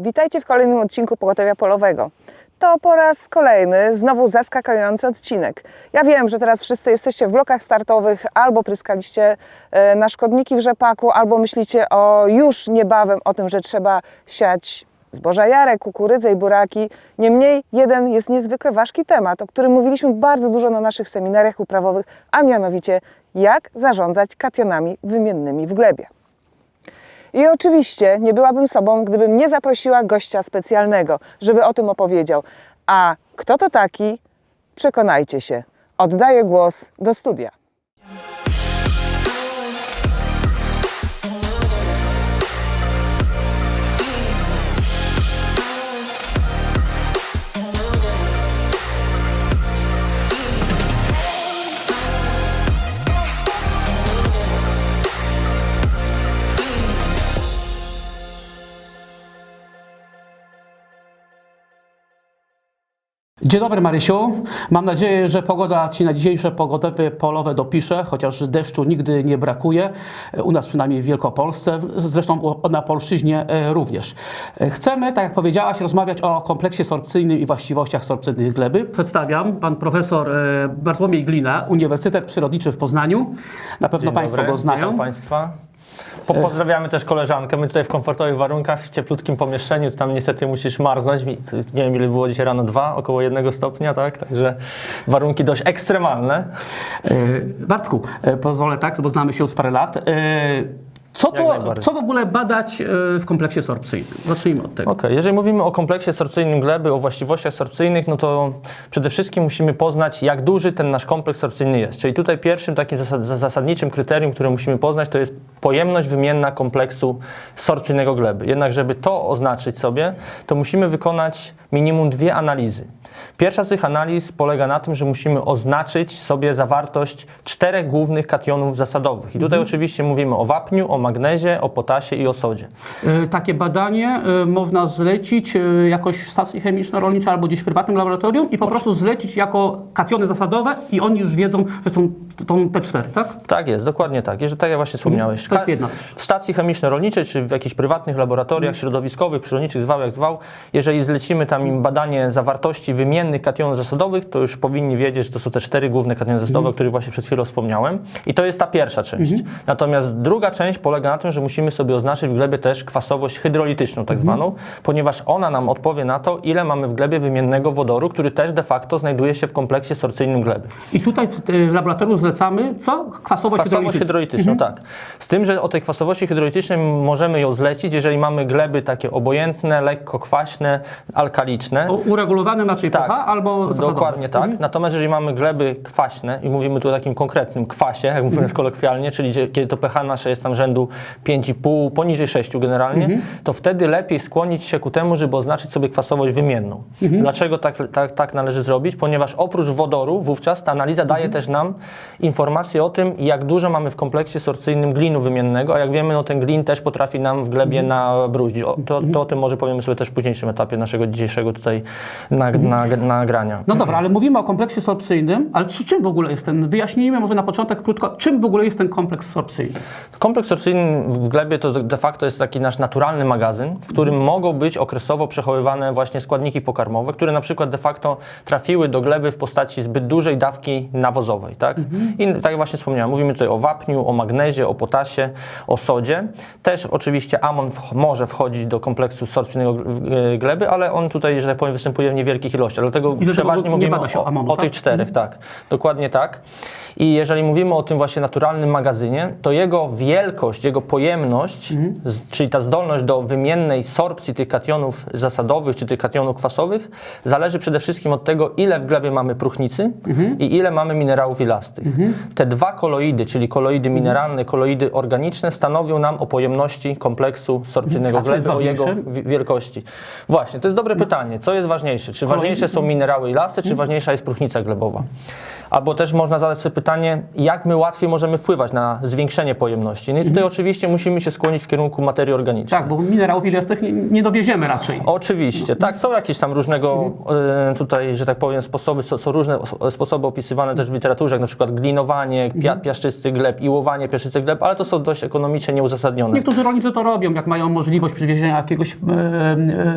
Witajcie w kolejnym odcinku Pogotowia Polowego. To po raz kolejny znowu zaskakujący odcinek. Ja wiem, że teraz wszyscy jesteście w blokach startowych, albo pryskaliście e, na szkodniki w rzepaku, albo myślicie o już niebawem o tym, że trzeba siać zboża jarek, kukurydzę i buraki. Niemniej jeden jest niezwykle ważki temat, o którym mówiliśmy bardzo dużo na naszych seminariach uprawowych, a mianowicie jak zarządzać kationami wymiennymi w glebie. I oczywiście nie byłabym sobą, gdybym nie zaprosiła gościa specjalnego, żeby o tym opowiedział. A kto to taki? Przekonajcie się. Oddaję głos do studia. Dzień dobry Marysiu. Mam nadzieję, że pogoda Ci na dzisiejsze pogodowe polowe dopisze, chociaż deszczu nigdy nie brakuje. U nas przynajmniej w Wielkopolsce, zresztą na Polszczyźnie e, również. E, Chcemy, tak jak powiedziałaś, rozmawiać o kompleksie sorpcyjnym i właściwościach sorpcyjnych gleby. Przedstawiam pan profesor e, Bartłomiej Glina, Uniwersytet Przyrodniczy w Poznaniu. Na pewno Dzień Państwo dobry, go znają. Witam Państwa. Po, pozdrawiamy też koleżankę. My tutaj w komfortowych warunkach, w cieplutkim pomieszczeniu. Tam niestety musisz marznąć. Nie wiem, ile było dzisiaj rano, dwa, około jednego stopnia, tak? Także warunki dość ekstremalne. E, Bartku, e, pozwolę tak, bo znamy się już parę lat. Co, to, co w ogóle badać e, w kompleksie sorpcyjnym? Zacznijmy od tego. Okej, jeżeli mówimy o kompleksie sorpcyjnym gleby, o właściwościach sorpcyjnych, no to przede wszystkim musimy poznać, jak duży ten nasz kompleks sorpcyjny jest. Czyli tutaj pierwszym takim zasad, zasadniczym kryterium, które musimy poznać, to jest pojemność wymienna kompleksu sorpcyjnego gleby. Jednak, żeby to oznaczyć sobie, to musimy wykonać minimum dwie analizy. Pierwsza z tych analiz polega na tym, że musimy oznaczyć sobie zawartość czterech głównych kationów zasadowych. I tutaj oczywiście mówimy o wapniu, o magnezie, o potasie i o sodzie. E, Takie badanie e, można zlecić e, jakoś w stacji chemiczno-rolniczej albo gdzieś w prywatnym laboratorium i po prostu zlecić jako kationy zasadowe i oni już wiedzą, że są to te cztery, tak? Tak jest, dokładnie tak. Jeżeli tak jak właśnie wspomniałeś. To jest jedna. W stacji chemiczno-rolniczej, czy w jakichś prywatnych laboratoriach środowiskowych, przyrodniczych, zwał jak zwał, jeżeli zlecimy tam im badanie zawartości wymiennych kationów zasadowych, to już powinni wiedzieć, że to są te cztery główne kationy zasadowe, o których właśnie przed chwilą wspomniałem. I to jest ta pierwsza część. Natomiast druga część polega na tym, że musimy sobie oznaczyć w glebie też kwasowość hydrolityczną, tak zwaną, ponieważ ona nam odpowie na to, ile mamy w glebie wymiennego wodoru, który też de facto znajduje się w kompleksie sorcyjnym gleby. I tutaj w e, laboratorium zlecamy co? Kwasowość Kwasowość hydrolityczną. hydrolityczną, tak. Z tym, że o tej kwasowości hydrolitycznej możemy ją zlecić, jeżeli mamy gleby takie obojętne, lekko kwaśne, alkaliczne. O Uregulowane na Tak, pH albo zasadowe. Dokładnie tak. Natomiast jeżeli mamy gleby kwaśne i mówimy tu o takim konkretnym kwasie, jak mówiąc kolokwialnie, czyli kiedy to pH nasze jest tam rzędu 5,5, poniżej 6 generalnie, to wtedy lepiej skłonić się ku temu, żeby oznaczyć sobie kwasowość wymienną. Dlaczego tak, tak, tak należy zrobić? Ponieważ oprócz wodoru wówczas ta analiza daje też nam informację o tym, jak dużo mamy w kompleksie sorcyjnym glinu wymiennego, a jak wiemy, no ten glin też potrafi nam w glebie nabrudzić. O, to, to o tym może powiemy sobie też w późniejszym etapie naszego dzisiejszego tutaj nag, nag, nagrania. No dobra, ale mówimy o kompleksie sorpcyjnym, ale czy, czym w ogóle jest ten, wyjaśnijmy może na początek krótko, czym w ogóle jest ten kompleks sorpcyjny? Kompleks sorcyjny w glebie to de facto jest taki nasz naturalny magazyn, w którym mogą być okresowo przechowywane właśnie składniki pokarmowe, które na przykład de facto trafiły do gleby w postaci zbyt dużej dawki nawozowej. Tak? I tak jak właśnie wspomniałem, mówimy tutaj o wapniu, o magnezie, o potasie, o sodzie. Też oczywiście amon w, może wchodzić do kompleksu sorpcyjnego gl- gleby, ale on tutaj, że tak powiem, występuje w niewielkich ilościach. Dlatego dlatego przeważnie nie mówimy o, amonu, o tak? tych czterech, tak. Dokładnie tak. I jeżeli mówimy o tym właśnie naturalnym magazynie, to jego wielkość, jego pojemność, z, czyli ta zdolność do wymiennej sorpcji tych kationów zasadowych czy tych kationów kwasowych, zależy przede wszystkim od tego, ile w glebie mamy próchnicy i ile mamy minerałów ilastych. Te dwa koloidy, czyli koloidy mineralne, koloidy organiczne, stanowią nam o pojemności kompleksu sorpcyjnego gleby, o jego wielkości. Właśnie, to jest dobre pytanie. Co jest ważniejsze? Czy ważniejsze są minerały i lasy, czy ważniejsza jest próchnica glebowa? Albo też można zadać sobie pytanie, jak my łatwiej możemy wpływać na zwiększenie pojemności. No i tutaj oczywiście musimy się skłonić w kierunku materii organicznej. Tak, bo minerałów ilestych nie, nie dowieziemy raczej. Oczywiście, tak, są jakieś tam różnego e, tutaj, że tak powiem, sposoby, są, są różne os- sposoby opisywane też w literaturze, jak na przykład glinowanie pia, piaszczystych gleb, iłowanie piaszczystych gleb, ale to są dość ekonomicznie nieuzasadnione. Niektórzy rolnicy to robią, jak mają możliwość przywiezienia jakiegoś e,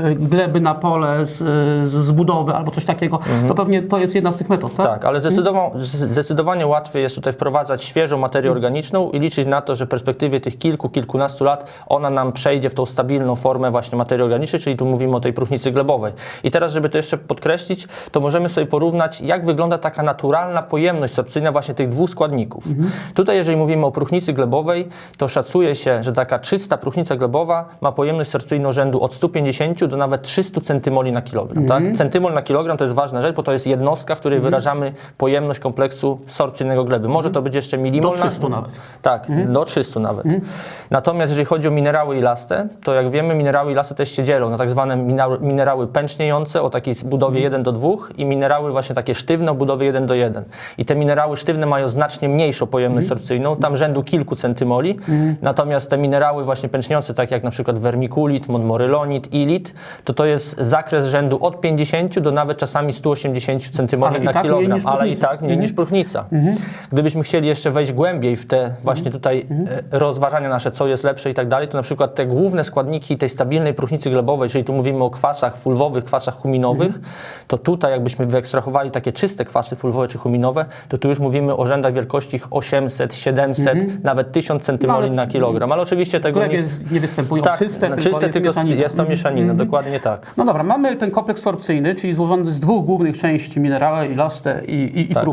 e, gleby na pole z, z, z budowy albo coś takiego, to pewnie to jest jedna z tych metod, tak? Tak, ale zdecydowa- zdecydowanie łatwiej jest tutaj wprowadzać świeżą materię organiczną i liczyć na to, że w perspektywie tych kilku, kilkunastu lat ona nam przejdzie w tą stabilną formę właśnie materii organicznej, czyli tu mówimy o tej próchnicy glebowej. I teraz, żeby to jeszcze podkreślić, to możemy sobie porównać, jak wygląda taka naturalna pojemność sorpcyjna właśnie tych dwóch składników. Tutaj, jeżeli mówimy o próchnicy glebowej, to szacuje się, że taka czysta próchnica glebowa ma pojemność sorpcyjną rzędu od 150 do nawet 300 centymoli na kilogram. Tak? Centymol na kilogram to jest ważna rzecz, bo to jest jednostka, w której wyrażamy pojemność kompleksu sorpcyjnego gleby. Może to być jeszcze milimol. Do na- 300 nawet. Tak, do 300 nawet. Natomiast jeżeli chodzi o minerały ilaste, to jak wiemy, minerały ilaste też się dzielą na tak zwane minerały, pęczniejące o takiej budowie 1 do 2 i minerały właśnie takie sztywne o budowie 1 do 1. I te minerały sztywne mają znacznie mniejszą pojemność sorpcyjną, tam rzędu kilku centymoli, natomiast te minerały właśnie pęczniące, tak jak na przykład wermikulit, montmorillonit, ilit, to to jest zakres rzędu od 50 do nawet czasami 180 centymoli i na tak kilogram, ale i tak mniej niż próchnica. Gdybyśmy chcieli jeszcze wejść głębiej w te właśnie tutaj e, rozważania nasze, co jest lepsze i tak dalej, to na przykład te główne składniki tej stabilnej próchnicy glebowej, czyli tu mówimy o kwasach fulwowych, kwasach huminowych, to tutaj jakbyśmy wyekstrahowali takie czyste kwasy fulwowe czy huminowe, to tu już mówimy o rzędach wielkości 800, 700, nawet 1000 centymoli na kilogram, ale oczywiście tego nikt... nie występują. Tak, czyste, na tylko czyste jest tylko mieszanina. jest to mieszanina, dokładnie tak. No dobra, mamy ten kompleks sorpcyjny, czyli złożony z dwóch głównych części, minerały, ilaste i, i, i Tak,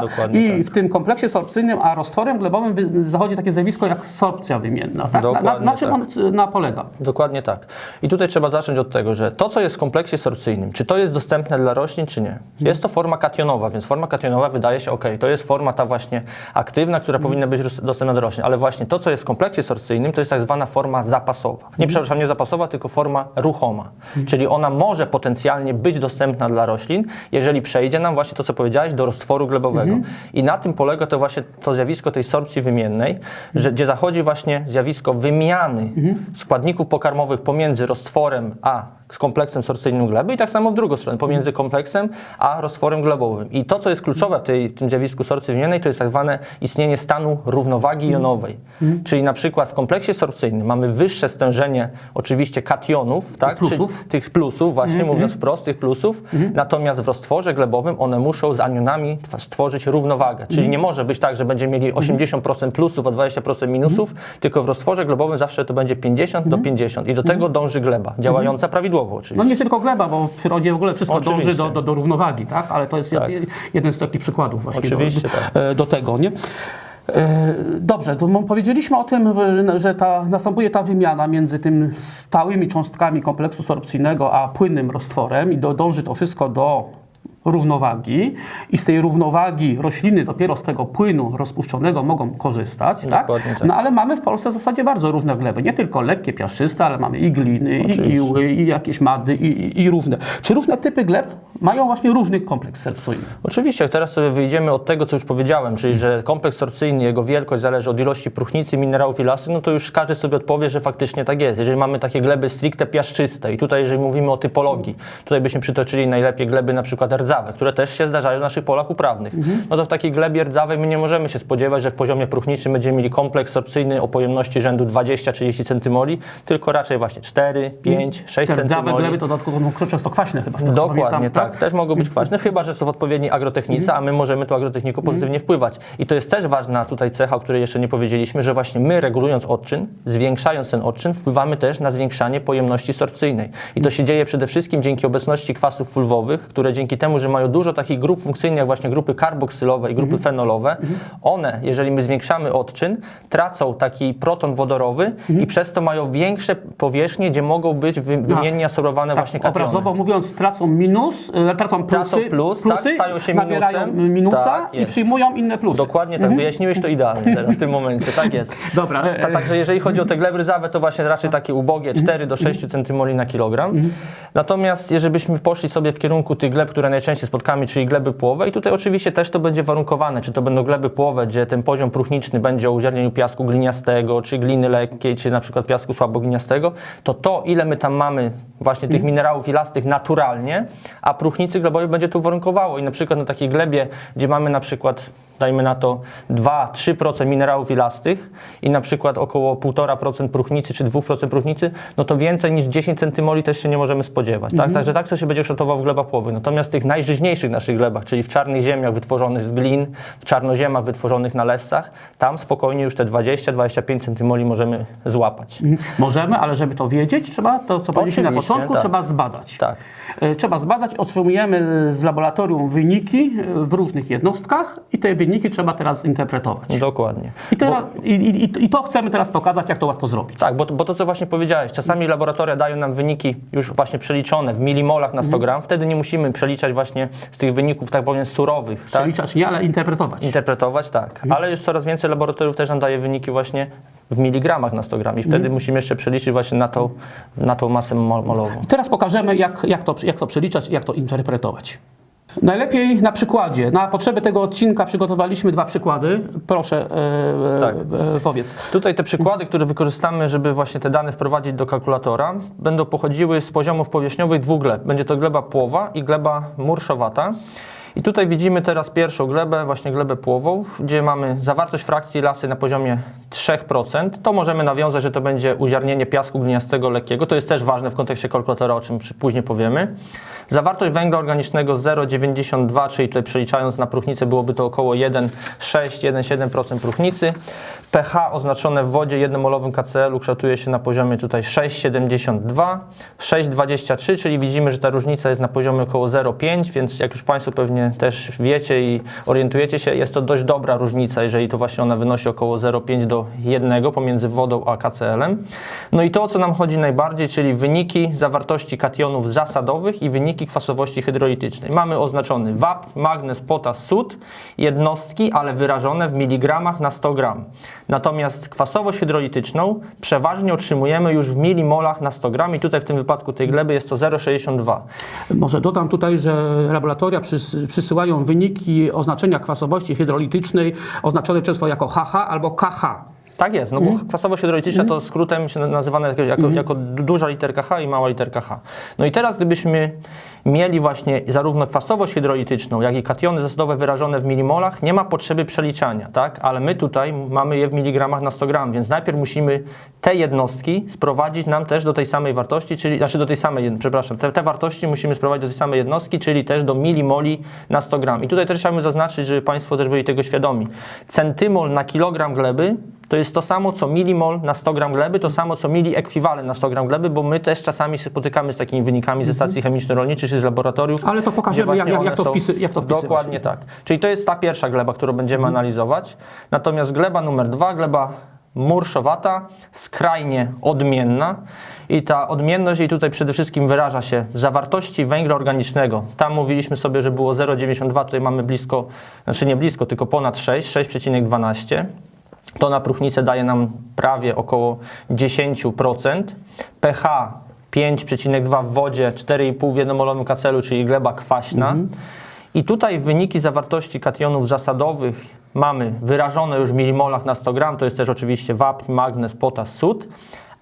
dokładnie I tak. w tym kompleksie sorpcyjnym, a roztworem glebowym wy- zachodzi takie zjawisko jak sorpcja wymienna. Tak? Na, na, na czym tak. on na polega? Dokładnie tak. I tutaj trzeba zacząć od tego, że to, co jest w kompleksie sorpcyjnym, czy to jest dostępne dla roślin, czy nie. Jest to forma kationowa, więc forma kationowa wydaje się ok, to jest forma ta właśnie aktywna, która powinna być dostępna dla roślin, ale właśnie to, co jest w kompleksie sorpcyjnym, to jest tak zwana forma zapasowa. Nie, przepraszam, nie zapasowa, tylko forma ruchoma, czyli ona może potencjalnie być dostępna dla roślin, jeżeli przejdzie nam właśnie to, co powiedziałeś, do roztworu glebowego. I na tym polega to właśnie to zjawisko tej sorpcji wymiennej, że, gdzie zachodzi właśnie zjawisko wymiany składników pokarmowych pomiędzy roztworem a z kompleksem sorcyjnym gleby i tak samo w drugą stronę, pomiędzy kompleksem a roztworem glebowym. I to, co jest kluczowe w, tej, w tym zjawisku wymiennej, to jest tak zwane istnienie stanu równowagi jonowej. Czyli na przykład w kompleksie sorpcyjnym mamy wyższe stężenie oczywiście kationów, tak? plusów. Tych plusów, właśnie mówiąc wprost, tych plusów, natomiast w roztworze glebowym one muszą z anionami tw- stworzyć równowagę. Czyli nie może być tak, że będziemy mieli 80% plusów, a 20% minusów, tylko w roztworze glebowym zawsze to będzie 50 do 50 i do tego dąży gleba, działająca prawidłowo oczywiście. No nie tylko gleba, bo w przyrodzie w ogóle wszystko Oczywiście. dąży do, do, do równowagi, tak? Ale to jest Tak. jed, jeden z takich przykładów właśnie do, tak. e, do tego, nie? E, Dobrze, powiedzieliśmy o tym, że ta, następuje ta wymiana między tym stałymi cząstkami kompleksu sorpcyjnego a płynnym roztworem i do, dąży to wszystko do równowagi i z tej równowagi rośliny dopiero z tego płynu rozpuszczonego mogą korzystać, tak? Tak. No ale mamy w Polsce w zasadzie bardzo różne gleby, nie tylko lekkie, piaszczyste, ale mamy i gliny, i Oczywiście. iły, i jakieś mady, i, i, i różne. Czy różne typy gleb mają właśnie różny kompleks sorpcyjny? Oczywiście, jak teraz sobie wyjdziemy od tego, co już powiedziałem, czyli że kompleks sorcyjny, jego wielkość zależy od ilości próchnicy, minerałów i lasy, no to już każdy sobie odpowie, że faktycznie tak jest. Jeżeli mamy takie gleby stricte piaszczyste i tutaj jeżeli mówimy o typologii, tutaj byśmy przytoczyli najlepiej gleby na przykład rdzawe, które też się zdarzają w naszych polach uprawnych, no to w takiej glebie rdzawej my nie możemy się spodziewać, że w poziomie próchniczym będziemy mieli kompleks sorpcyjny o pojemności rzędu 20-30 centymoli, tylko raczej właśnie 4, 5, 6 Te rdzawe centymoli. gleby to dodatkowo no, często kwaśne chyba. z tego, Dokładnie, pamiętam, tak. Też mogą być kwaśne, chyba że są w odpowiedniej agrotechnice, a my możemy tą agrotechniką pozytywnie wpływać. I to jest też ważna tutaj cecha, o której jeszcze nie powiedzieliśmy, że właśnie my regulując odczyn, zwiększając ten odczyn, wpływamy też na zwiększanie pojemności sorpcyjnej. I to się dzieje przede wszystkim dzięki obecności kwasów fulwowych, które dzięki temu, że mają dużo takich grup funkcyjnych, jak właśnie grupy karboksylowe i grupy fenolowe, one, jeżeli my zwiększamy odczyn, tracą taki proton wodorowy i przez to mają większe powierzchnie, gdzie mogą być wy- wymiennie absorbowane właśnie Tak, kationy. obrazowo mówiąc, tracą minus, e, tracą plusy, Tracą plus, plusy tak, stają się minusem. minusa Tak, i przyjmują inne plusy. Dokładnie tak, wyjaśniłeś to idealnie teraz w tym momencie, tak jest. Dobra, Ta, także jeżeli chodzi o te gleby rdzawe, to właśnie raczej takie ubogie 4 do 6 centymoli na kilogram. Natomiast jeżeli byśmy poszli sobie w kierunku tych gleb, które najczęściej najczęściej spotykamy, czyli gleby płowe i tutaj oczywiście też to będzie warunkowane, czy to będą gleby płowe, gdzie ten poziom próchniczny będzie o uziarnieniu piasku gliniastego, czy gliny lekkiej, czy na przykład piasku słabogliniastego, to to, ile my tam mamy właśnie tych minerałów ilastych naturalnie, a próchnicy glebowej będzie to warunkowało. I na przykład na takiej glebie, gdzie mamy na przykład dajmy na to 2-3% minerałów ilastych i na przykład około 1,5% próchnicy czy 2% próchnicy, no to więcej niż 10 centymoli też się nie możemy spodziewać. Tak? Także tak to się będzie kształtował w glebach płowych. Natomiast w tych najżyźniejszych naszych glebach, czyli w czarnych ziemiach wytworzonych z glin, w czarnoziemach wytworzonych na lessach, tam spokojnie już te 20-25 centymoli możemy złapać. Możemy, ale żeby to wiedzieć, trzeba to, co powiedzieliśmy na początku, tak. trzeba zbadać. Tak. E, Trzeba zbadać, otrzymujemy z laboratorium wyniki e, w różnych jednostkach i te wyniki trzeba teraz interpretować. Dokładnie. I, teraz, i, i, I to chcemy teraz pokazać, jak to łatwo zrobić. Tak, bo, bo to co właśnie powiedziałeś, czasami laboratoria dają nam wyniki już właśnie przeliczone w milimolach na 100 gram, wtedy nie musimy przeliczać właśnie z tych wyników, tak powiem, surowych, tak? Przeliczać nie, ale interpretować. Interpretować, tak. Ale już coraz więcej laboratoriów też nam daje wyniki właśnie w miligramach na 100 gram i wtedy musimy jeszcze przeliczyć właśnie na tą, na tą masę mol- molową. I teraz pokażemy, jak, jak, to, jak to przeliczać, jak to interpretować. Najlepiej na przykładzie. Na potrzeby tego odcinka przygotowaliśmy dwa przykłady. Proszę, e, Tak. e, powiedz. Tutaj te przykłady, które wykorzystamy, żeby właśnie te dane wprowadzić do kalkulatora, będą pochodziły z poziomów powierzchniowych dwóch gleb. Będzie to gleba płowa i gleba murszowata. I tutaj widzimy teraz pierwszą glebę, właśnie glebę płową, gdzie mamy zawartość frakcji lasy na poziomie 3%. To możemy nawiązać, że to będzie uziarnienie piasku gliniastego lekkiego. To jest też ważne w kontekście kalkulatora, o czym później powiemy. Zawartość węgla organicznego 0,92, czyli tutaj przeliczając na próchnicę byłoby to około 1,6-1,7% próchnicy. pH oznaczone w wodzie jednomolowym KCl-u kształtuje się na poziomie tutaj 6,72, 6,23, czyli widzimy, że ta różnica jest na poziomie około 0,5, więc jak już Państwo pewnie też wiecie i orientujecie się, jest to dość dobra różnica, jeżeli to właśnie ona wynosi około 0,5 do 1 pomiędzy wodą a KCl-em. No i to, o co nam chodzi najbardziej, czyli wyniki zawartości kationów zasadowych i wyniki kwasowości hydrolitycznej. Mamy oznaczony wapń, magnez, potas, sód, jednostki, ale wyrażone w miligramach na 100 gram. Natomiast kwasowość hydrolityczną przeważnie otrzymujemy już w milimolach na 100 gram i tutaj w tym wypadku tej gleby jest to 0,62. Może dodam tutaj, że laboratoria przys- przysyłają wyniki oznaczenia kwasowości hydrolitycznej oznaczone często jako HH albo KH. Tak jest, no bo kwasowość hydrolityczna to skrótem się nazywane jako, jako, jako duża literka H i mała literka H. No i teraz gdybyśmy mieli właśnie zarówno kwasowość hydrolityczną, jak i kationy zasadowe wyrażone w milimolach, nie ma potrzeby przeliczania, tak? Ale my tutaj mamy je w miligramach na 100 gram, więc najpierw musimy te jednostki sprowadzić nam też do tej samej wartości, czyli, znaczy do tej samej, przepraszam, te, te wartości musimy sprowadzić do tej samej jednostki, czyli też do milimoli na 100 gram. I tutaj też chciałbym zaznaczyć, żeby Państwo też byli tego świadomi. Centymol na kilogram gleby to jest to samo co milimol na 100 gram gleby, to samo co mili ekwiwalent na 100 gram gleby, bo my też czasami się spotykamy z takimi wynikami ze stacji chemiczno-rolniczych z laboratoriów. Ale to pokażemy, jak- jak- to wpisy- jak to wpisywać. Dokładnie tak. Czyli to jest ta pierwsza gleba, którą będziemy Mhm. analizować. Natomiast gleba numer dwa, gleba murszowata, skrajnie odmienna. I ta odmienność jej tutaj przede wszystkim wyraża się zawartości węgla organicznego. Tam mówiliśmy sobie, że było 0,92, tutaj mamy blisko, znaczy nie blisko, tylko ponad 6, 6,12. To na próchnicę daje nam prawie około 10%. pH 5,2 w wodzie, 4,5 w jednomolowym kacelu, czyli gleba kwaśna. I tutaj wyniki zawartości kationów zasadowych mamy wyrażone już w milimolach na 100 gram, to jest też oczywiście wapń, magnez, potas, sód,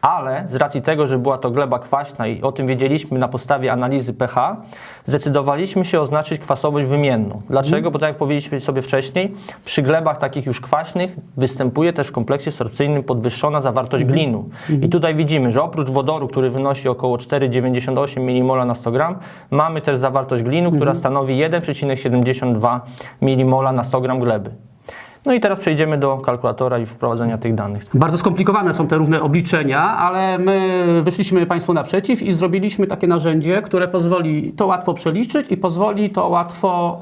ale z racji tego, że była to gleba kwaśna i o tym wiedzieliśmy na podstawie analizy pH, zdecydowaliśmy się oznaczyć kwasowość wymienną. Dlaczego? Bo tak jak powiedzieliśmy sobie wcześniej, przy glebach takich już kwaśnych występuje też w kompleksie sorpcyjnym podwyższona zawartość glinu. I tutaj widzimy, że oprócz wodoru, który wynosi około 4,98 mmol na 100 gram, mamy też zawartość glinu, która stanowi 1,72 mmol na 100 gram gleby. No i teraz przejdziemy do kalkulatora i wprowadzenia tych danych. Bardzo skomplikowane są te różne obliczenia, ale my wyszliśmy Państwu naprzeciw i zrobiliśmy takie narzędzie, które pozwoli to łatwo przeliczyć i pozwoli to łatwo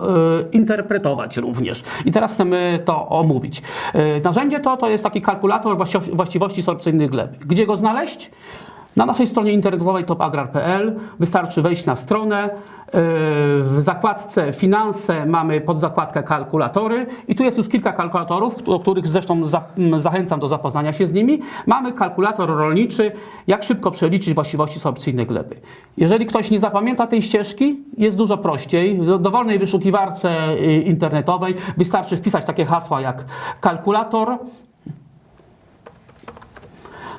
y, interpretować również. I teraz chcemy to omówić. Y, narzędzie to, to jest taki kalkulator właściwo- właściwości sorpcyjnych gleby. Gdzie go znaleźć? Na naszej stronie internetowej topagrar.pl wystarczy wejść na stronę. Yy, W zakładce finanse mamy podzakładkę kalkulatory i tu jest już kilka kalkulatorów, do których zresztą zachęcam do zapoznania się z nimi. Mamy kalkulator rolniczy, jak szybko przeliczyć właściwości sorpcyjne gleby. Jeżeli ktoś nie zapamięta tej ścieżki, jest dużo prościej. W dowolnej wyszukiwarce y, internetowej wystarczy wpisać takie hasła jak kalkulator,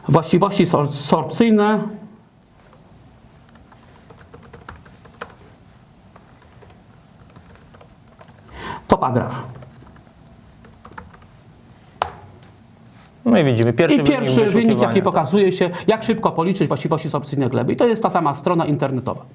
właściwości sor- sorpcyjne, top agrar. No i widzimy pierwszy, I pierwszy wynik, wyszukiwania, jaki tak. pokazuje się, jak szybko policzyć właściwości sorpcyjne gleby. I to jest ta sama strona internetowa.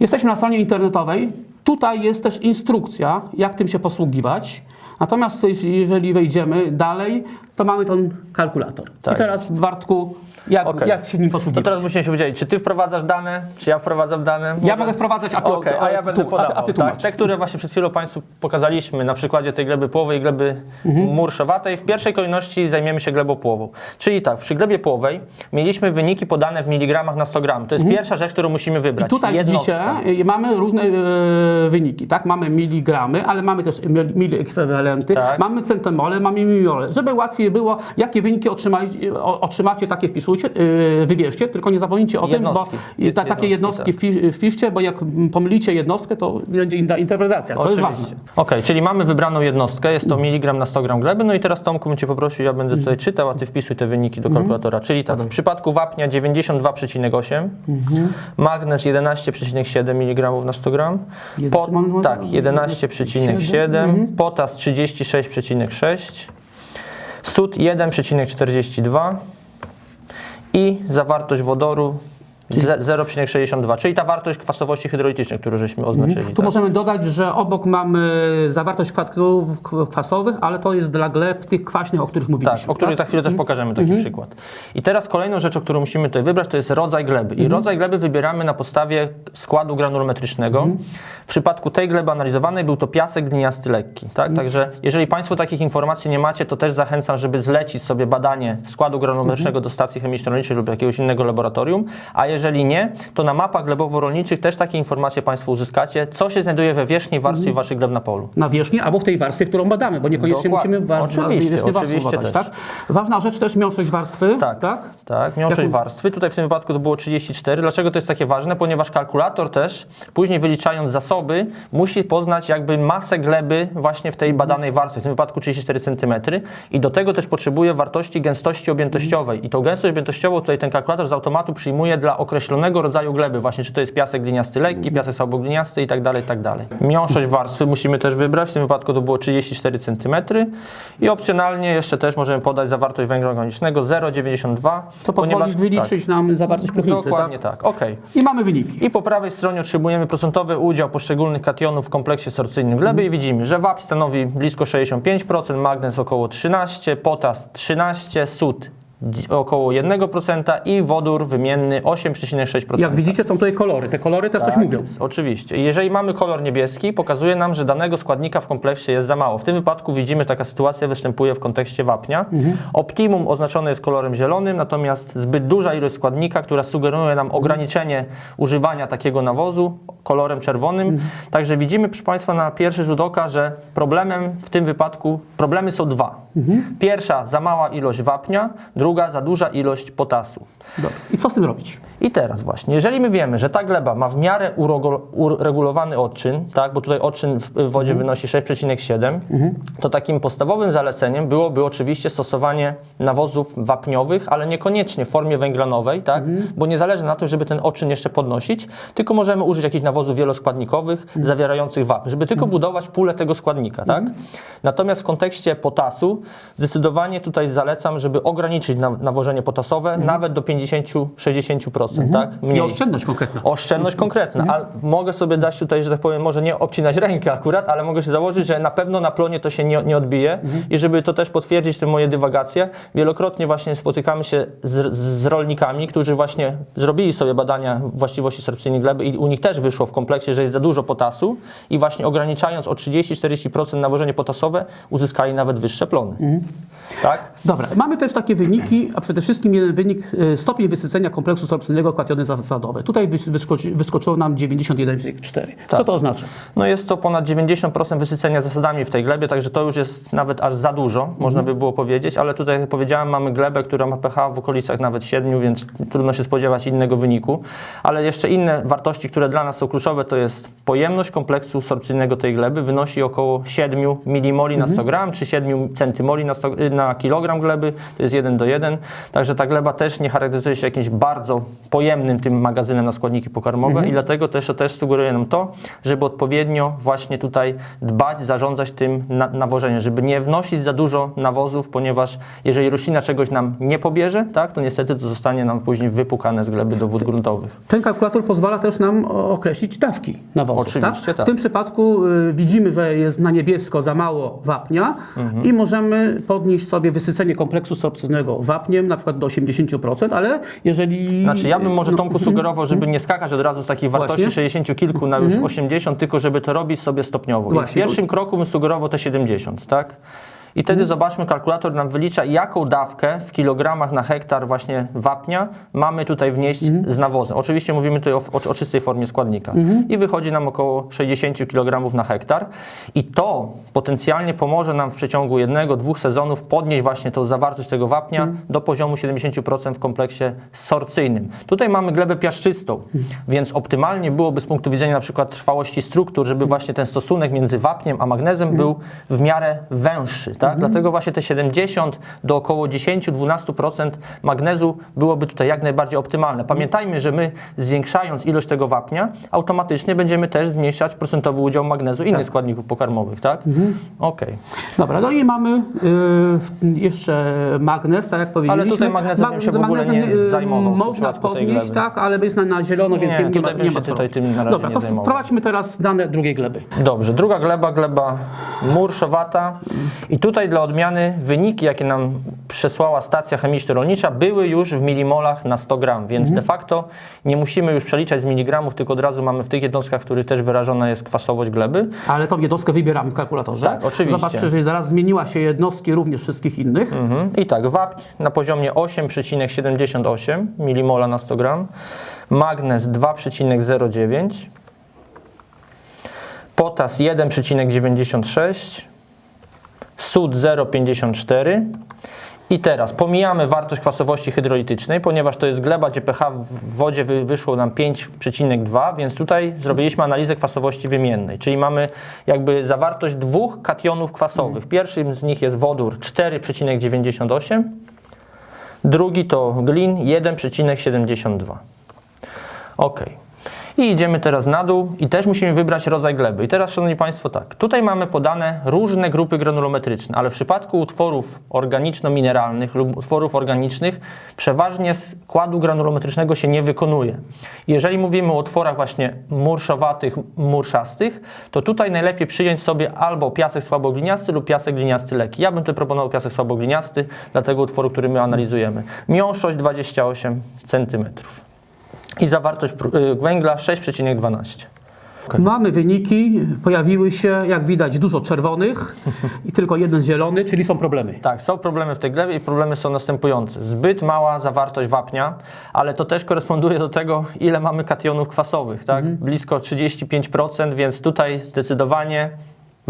Jesteśmy na stronie internetowej. Tutaj jest też instrukcja, jak tym się posługiwać. Natomiast jeżeli wejdziemy dalej, to mamy ten kalkulator. Tak. I teraz, Bartku, jak, Okej. jak się nim To posługiwać? teraz musimy się podzielić, czy ty wprowadzasz dane, czy ja wprowadzam dane? Ja mogę wprowadzić, a ty, Okej, a ja ty będę tu- a ty- podawał. a ty tak? Te, które właśnie przed chwilą Państwu pokazaliśmy na przykładzie tej gleby połowej i gleby Mhm. murszowatej. W pierwszej kolejności zajmiemy się glebą połową. Czyli tak, przy glebie połowej mieliśmy wyniki podane w miligramach na 100 gram. To jest pierwsza rzecz, którą musimy wybrać. Mhm. Tutaj Jednostka. widzicie, y, mamy różne e, wyniki, tak? Mamy miligramy, ale mamy też mil- miliekwiwalenty, Tak. mamy centemole, mamy mimole. Żeby łatwiej było, jakie wyniki otrzymacie, takie wpiszujcie, e, wybierzcie, tylko nie zapomnijcie o Jednostki. tym, bo ta, takie Jednostki, jednostki wpi- wpiszcie, bo jak pomylicie jednostkę, to będzie inna interpretacja. To jest Oczywiście. ważne. Okej, czyli mamy wybraną jednostkę, jest to miligram na 100 gram gleby. No i teraz Tomku bym Cię poprosił, ja będę tutaj czytał, a Ty wpisuj te wyniki do kalkulatora. Czyli tak, w przypadku wapnia 92,8, magnez 11,7 mg na 100 gram, mam- tak, 11,7, potas 36,6, sód 1,42 i zawartość wodoru 0,62, czyli ta wartość kwasowości hydrolitycznej, którą żeśmy oznaczyli. Tu tak? możemy dodać, że obok mamy zawartość składników kwasowych, ale to jest dla gleb tych kwaśnych, o których mówiliśmy. Tak, o których za chwilę też pokażemy taki przykład. I teraz kolejną rzeczą, którą musimy tutaj wybrać, to jest rodzaj gleby. I rodzaj gleby wybieramy na podstawie składu granulometrycznego. W przypadku tej gleby analizowanej był to piasek gliniasty lekki. Tak? Także jeżeli Państwo takich informacji nie macie, to też zachęcam, żeby zlecić sobie badanie składu granulometrycznego do stacji chemiczno-rolniczej lub jakiegoś innego laboratorium. A jeżeli nie, to na mapach glebowo-rolniczych też takie informacje Państwo uzyskacie, co się znajduje we wierzchniej warstwie Waszych gleb na polu. na wierzchni albo w tej warstwie, którą badamy, bo niekoniecznie Dokładnie. musimy wa- Oczywiście, wierzchnię warstwę oczywiście badać, też. tak? Ważna rzecz też miąższość warstwy, Tak, tak? tak, miąższość Jaką- warstwy. Tutaj w tym wypadku to było 34. Dlaczego to jest takie ważne? Ponieważ kalkulator też, później wyliczając zasoby, musi poznać jakby masę gleby właśnie w tej badanej warstwie, w tym wypadku 34 cm i do tego też potrzebuje wartości gęstości objętościowej. I tą gęstość objętościową tutaj ten kalkulator z automatu przyjmuje dla określonego rodzaju gleby, właśnie czy to jest piasek gliniasty lekki, piasek słabogliniasty i tak dalej, i tak dalej. Miąższość warstwy musimy też wybrać, w tym wypadku to było 34 cm i opcjonalnie jeszcze też możemy podać zawartość węgla organicznego 0,92. To pozwoli ponieważ- wyliczyć nam zawartość tak, próchnicy, Dokładnie tak? tak, okej. I mamy wyniki. I po prawej stronie otrzymujemy procentowy udział poszczególnych kationów w kompleksie sorcyjnym gleby i widzimy, że wapń stanowi blisko 65%, magnez około 13%, potas 13%, sód około 1% i wodór wymienny 8,6%. Jak widzicie, są tutaj kolory. Te kolory też coś Tak mówią. jest, Oczywiście. Jeżeli mamy kolor niebieski, pokazuje nam, że danego składnika w kompleksie jest za mało. W tym wypadku widzimy, że taka sytuacja występuje w kontekście wapnia. Optimum oznaczone jest kolorem zielonym, natomiast zbyt duża ilość składnika, która sugeruje nam ograniczenie używania takiego nawozu, kolorem czerwonym. Także widzimy, proszę Państwa, na pierwszy rzut oka, że problemem w tym wypadku, problemy są dwa. Pierwsza, za mała ilość wapnia, druga, za duża ilość potasu. Dobra. I co z tym robić? I teraz właśnie, jeżeli my wiemy, że ta gleba ma w miarę uregulowany odczyn, tak, bo tutaj odczyn w wodzie wynosi 6,7, to takim podstawowym zaleceniem byłoby oczywiście stosowanie nawozów wapniowych, ale niekoniecznie w formie węglanowej, tak, bo nie zależy na tym, żeby ten odczyn jeszcze podnosić, tylko możemy użyć jakichś nawozów wieloskładnikowych zawierających wapń, żeby tylko budować pulę tego składnika, tak. Natomiast w kontekście potasu zdecydowanie tutaj zalecam, żeby ograniczyć na- nawożenie potasowe nawet do 50-60%, tak, I oszczędność konkretna. Oszczędność konkretna, ale mogę sobie dać tutaj, że tak powiem, może nie obcinać rękę akurat, ale mogę się założyć, że na pewno na plonie to się nie, nie odbije. I żeby to też potwierdzić te moje dywagacje, wielokrotnie właśnie spotykamy się z, z rolnikami, którzy właśnie zrobili sobie badania właściwości sorpcyjnej gleby i u nich też wyszło wyszło w kompleksie, że jest za dużo potasu i właśnie ograniczając o 30-40% nawożenie potasowe uzyskali nawet wyższe plony. Tak? Dobra, mamy też takie wyniki, a przede wszystkim jeden wynik, e, stopień wysycenia kompleksu sorpcyjnego kationy zasadowe. Tutaj wys- wyskoczy, wyskoczyło nam 91,4. Co to oznacza? No jest to ponad 90% wysycenia zasadami w tej glebie, także to już jest nawet aż za dużo, można by było powiedzieć, ale tutaj jak powiedziałem, mamy glebę, która ma pH w okolicach nawet 7, więc trudno się spodziewać innego wyniku. Ale jeszcze inne wartości, które dla nas są kluczowe, to jest pojemność kompleksu sorpcyjnego tej gleby wynosi około 7 milimoli na 100 gram, czy 7 centymoli na, 100, na kilogram gleby, to jest 1 do 1. Także ta gleba też nie charakteryzuje się jakimś bardzo pojemnym tym magazynem na składniki pokarmowe i dlatego też to też sugeruje nam to, żeby odpowiednio właśnie tutaj dbać, zarządzać tym na, nawożeniem, żeby nie wnosić za dużo nawozów, ponieważ jeżeli roślina czegoś nam nie pobierze, tak, to niestety to zostanie nam później wypukane z gleby do wód gruntowych. Ten kalkulator pozwala też nam o- określić dawki nawozów. Oczywiście, tak? tak. W tym przypadku y, widzimy, że jest na niebiesko za mało wapnia Mhm. i możemy podnieść sobie wysycenie kompleksu sorpcyjnego wapniem na przykład do 80%, ale jeżeli... Znaczy ja bym może no, Tomku sugerował, żeby nie skakać od razu z takich wartości Właśnie. Mhm. 60 kilku na już 80, tylko żeby to robić sobie stopniowo. I w Właśnie. pierwszym kroku bym sugerował te 70, tak? I Mhm. wtedy zobaczmy, kalkulator nam wylicza, jaką dawkę w kilogramach na hektar właśnie wapnia mamy tutaj wnieść Mhm. z nawozem. Oczywiście mówimy tutaj o, o, o czystej formie składnika. Mhm. I wychodzi nam około 60 kg na hektar. I to potencjalnie pomoże nam w przeciągu jednego, dwóch sezonów podnieść właśnie tą zawartość tego wapnia do poziomu 70% w kompleksie sorcyjnym. Tutaj mamy glebę piaszczystą, więc optymalnie byłoby z punktu widzenia na przykład trwałości struktur, żeby właśnie ten stosunek między wapniem a magnezem był w miarę węższy. Tak? Dlatego właśnie te 70 do około 10-12% magnezu byłoby tutaj jak najbardziej optymalne. Pamiętajmy, że my zwiększając ilość tego wapnia, automatycznie będziemy też zmniejszać procentowy udział magnezu innych składników pokarmowych. Tak? Okej. Dobra, no i mamy y, jeszcze magnez, tak jak powiedzieliśmy. tutaj magnezem bym się w ogóle nie y, zajmował Można podnieść, tak, ale jest na, na zielono, więc Nie, nie, nie, tutaj ma, nie się ma tutaj tym na razie Dobra, nie to zajmował. wprowadźmy teraz dane drugiej gleby. Dobrze, druga gleba, gleba murszowata. I tutaj dla odmiany wyniki, jakie nam przesłała stacja chemiczno-rolnicza, były już w milimolach na 100 gram, więc Mhm. de facto nie musimy już przeliczać z miligramów, tylko od razu mamy w tych jednostkach, w których też wyrażona jest kwasowość gleby. Ale tą jednostkę wybieramy w kalkulatorze. Tak, oczywiście. Zobaczcie, że zaraz zmieniła się jednostki również wszystkich innych. Mhm. I tak, wapń na poziomie 8,78 milimola na 100 gram, magnez 2,09, potas 1,96, sód 0,54. I teraz pomijamy wartość kwasowości hydrolitycznej, ponieważ to jest gleba, gdzie pH w wodzie wy, wyszło nam 5,2, więc tutaj zrobiliśmy analizę kwasowości wymiennej, czyli mamy jakby zawartość dwóch kationów kwasowych. Pierwszym z nich jest wodór 4,98, drugi to glin 1,72. Ok. I idziemy teraz na dół i też musimy wybrać rodzaj gleby. I teraz, Szanowni Państwo, tak, tutaj mamy podane różne grupy granulometryczne, ale w przypadku utworów organiczno-mineralnych lub utworów organicznych przeważnie składu granulometrycznego się nie wykonuje. Jeżeli mówimy o utworach właśnie murszowatych, murszastych, to tutaj najlepiej przyjąć sobie albo piasek słabogliniasty lub piasek gliniasty lekki. Ja bym tutaj proponował piasek słabogliniasty dla tego utworu, który my analizujemy. Miąższość 28 cm. I zawartość y, węgla 6,12. Mamy wyniki, pojawiły się, jak widać, dużo czerwonych i tylko jeden zielony, czyli są problemy. Tak, są problemy w tej glebie i problemy są następujące. Zbyt mała zawartość wapnia, ale to też koresponduje do tego, ile mamy kationów kwasowych, tak? Blisko 35%, więc tutaj zdecydowanie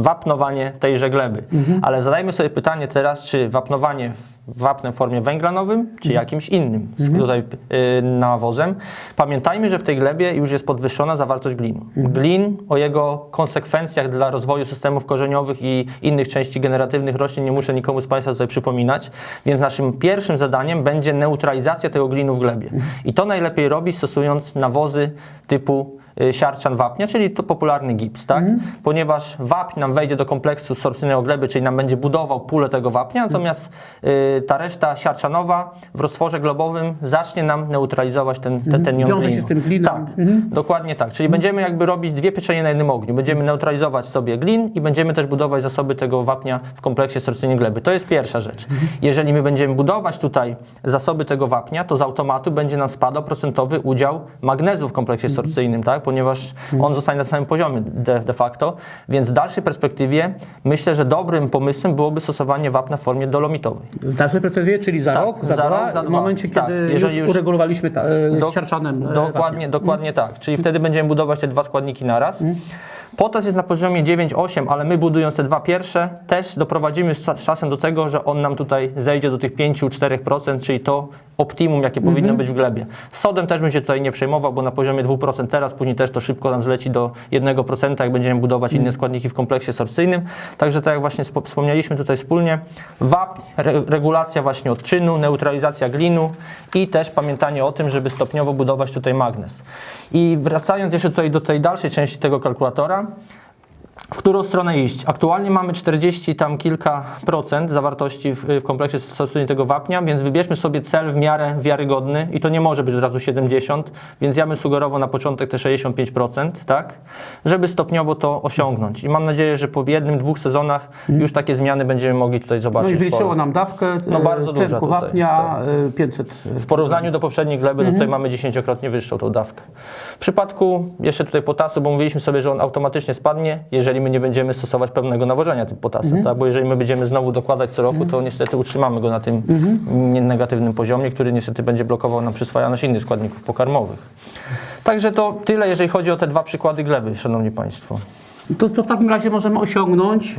wapnowanie tejże gleby. Ale zadajmy sobie pytanie teraz, czy wapnowanie w- wapnem w formie węglanowym, czy jakimś innym z tutaj y, nawozem. Pamiętajmy, że w tej glebie już jest podwyższona zawartość glinu. Glin o jego konsekwencjach dla rozwoju systemów korzeniowych i innych części generatywnych roślin nie muszę nikomu z Państwa tutaj przypominać, więc naszym pierwszym zadaniem będzie neutralizacja tego glinu w glebie. I to najlepiej robić stosując nawozy typu siarczan wapnia, czyli to popularny gips, tak? Ponieważ wapń nam wejdzie do kompleksu sorpcyjnego gleby, czyli nam będzie budował pulę tego wapnia, natomiast y, ta reszta siarczanowa w roztworze globowym zacznie nam neutralizować ten, ten, ten jon Wiąże się glinu. z tym glinem. Tak, dokładnie tak. Czyli będziemy jakby robić dwie pieczenie na jednym ogniu. Będziemy neutralizować sobie glin i będziemy też budować zasoby tego wapnia w kompleksie sorcyjnej gleby. To jest pierwsza rzecz. Jeżeli my będziemy budować tutaj zasoby tego wapnia, to z automatu będzie nam spadał procentowy udział magnezu w kompleksie sorcyjnym, tak? Tak? ponieważ on zostanie na samym poziomie de, de facto, więc w dalszej perspektywie myślę, że dobrym pomysłem byłoby stosowanie wapna w formie dolomitowej. W dalszej perspektywie, czyli za Tak, rok, za, za dwa, rok, za w dwa. momencie, Tak, kiedy jeżeli już uregulowaliśmy ta, e, Do- siarczanem e, Dokładnie, dokładnie tak. Czyli wtedy będziemy budować te dwa składniki naraz. Potas jest na poziomie 9-8, ale my budując te dwa pierwsze też doprowadzimy z czasem do tego, że on nam tutaj zejdzie do tych 5-4%, czyli to optimum, jakie powinno być w glebie. Sodem też bym się tutaj nie przejmował, bo na poziomie 2% teraz, później też to szybko nam zleci do 1%, jak będziemy budować inne składniki w kompleksie sorcyjnym. Także tak jak właśnie spo- wspomnieliśmy tutaj wspólnie, WAP, re regulacja właśnie odczynu, neutralizacja glinu i też pamiętanie o tym, żeby stopniowo budować tutaj magnes. I wracając jeszcze tutaj do tej dalszej części tego kalkulatora, w którą stronę iść? Aktualnie mamy 40 tam kilka procent zawartości w, w kompleksie stosunku tego wapnia, więc wybierzmy sobie cel w miarę wiarygodny i to nie może być od razu 70, więc ja bym sugerował na początek te 65%, tak? Żeby stopniowo to osiągnąć. I mam nadzieję, że po jednym, dwóch sezonach już takie zmiany będziemy mogli tutaj No zobaczyć. i sporo. wyliczyło nam dawkę No e, bardzo tlenku tutaj, wapnia e, 500. W porównaniu do poprzedniej gleby, to tutaj mamy dziesięciokrotnie wyższą tą dawkę. W przypadku jeszcze tutaj potasu, bo mówiliśmy sobie, że on automatycznie spadnie, jeżeli my nie będziemy stosować pełnego nawożenia tym potasem, tak? bo jeżeli my będziemy znowu dokładać co roku, to niestety utrzymamy go na tym nie- negatywnym poziomie, który niestety będzie blokował nam przyswajalność innych składników pokarmowych. Także to tyle, jeżeli chodzi o te dwa przykłady gleby, szanowni państwo. To co w takim razie możemy osiągnąć, e,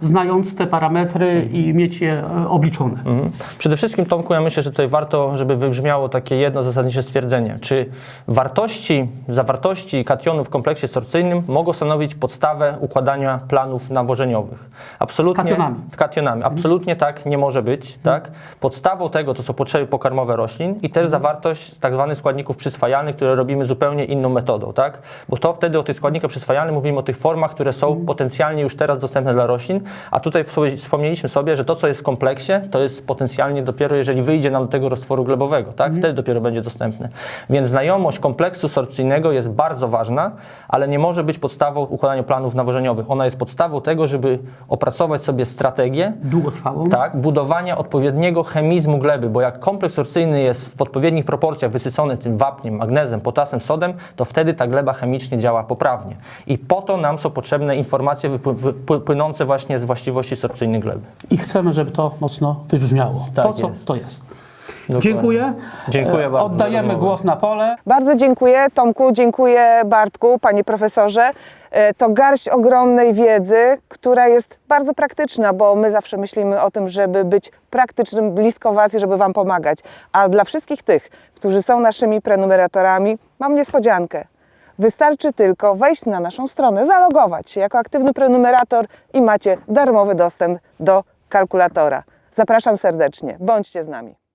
znając te parametry i mieć je e, obliczone? Mhm. Przede wszystkim, Tomku, ja myślę, że tutaj warto, żeby wybrzmiało takie jedno zasadnicze stwierdzenie. Czy wartości, zawartości kationów w kompleksie sorcyjnym mogą stanowić podstawę układania planów nawożeniowych? Absolutnie. Kationami. Kationami. Absolutnie tak nie może być. Tak? Podstawą tego to są potrzeby pokarmowe roślin i też zawartość tak zwanych składników przyswajalnych, które robimy zupełnie inną metodą. Tak? Bo to wtedy o tych składnikach przyswajalnych mówimy o tych formach, które są potencjalnie już teraz dostępne dla roślin, a tutaj wspomnieliśmy sobie, że to, co jest w kompleksie, to jest potencjalnie dopiero, jeżeli wyjdzie nam do tego roztworu glebowego, tak? Wtedy dopiero będzie dostępne. Więc znajomość kompleksu sorpcyjnego jest bardzo ważna, ale nie może być podstawą układania planów nawożeniowych. Ona jest podstawą tego, żeby opracować sobie strategię, Długotrwałą? tak, budowania odpowiedniego chemizmu gleby, bo jak kompleks sorcyjny jest w odpowiednich proporcjach wysycony tym wapniem, magnezem, potasem, sodem, to wtedy ta gleba chemicznie działa poprawnie. I po to nam są potrzebne informacje płynące właśnie z właściwości sorpcyjnych gleby. I chcemy, żeby to mocno wybrzmiało. Tak po co jest. to jest? Dokładnie. Dziękuję. Dziękuję E, bardzo Oddajemy głos na pole. Bardzo dziękuję Tomku, dziękuję Bartku, panie profesorze. E, To garść ogromnej wiedzy, która jest bardzo praktyczna, bo my zawsze myślimy o tym, żeby być praktycznym, blisko Was i żeby Wam pomagać. A dla wszystkich tych, którzy są naszymi prenumeratorami, mam niespodziankę. Wystarczy tylko wejść na naszą stronę, zalogować się jako aktywny prenumerator i macie darmowy dostęp do kalkulatora. Zapraszam serdecznie, bądźcie z nami.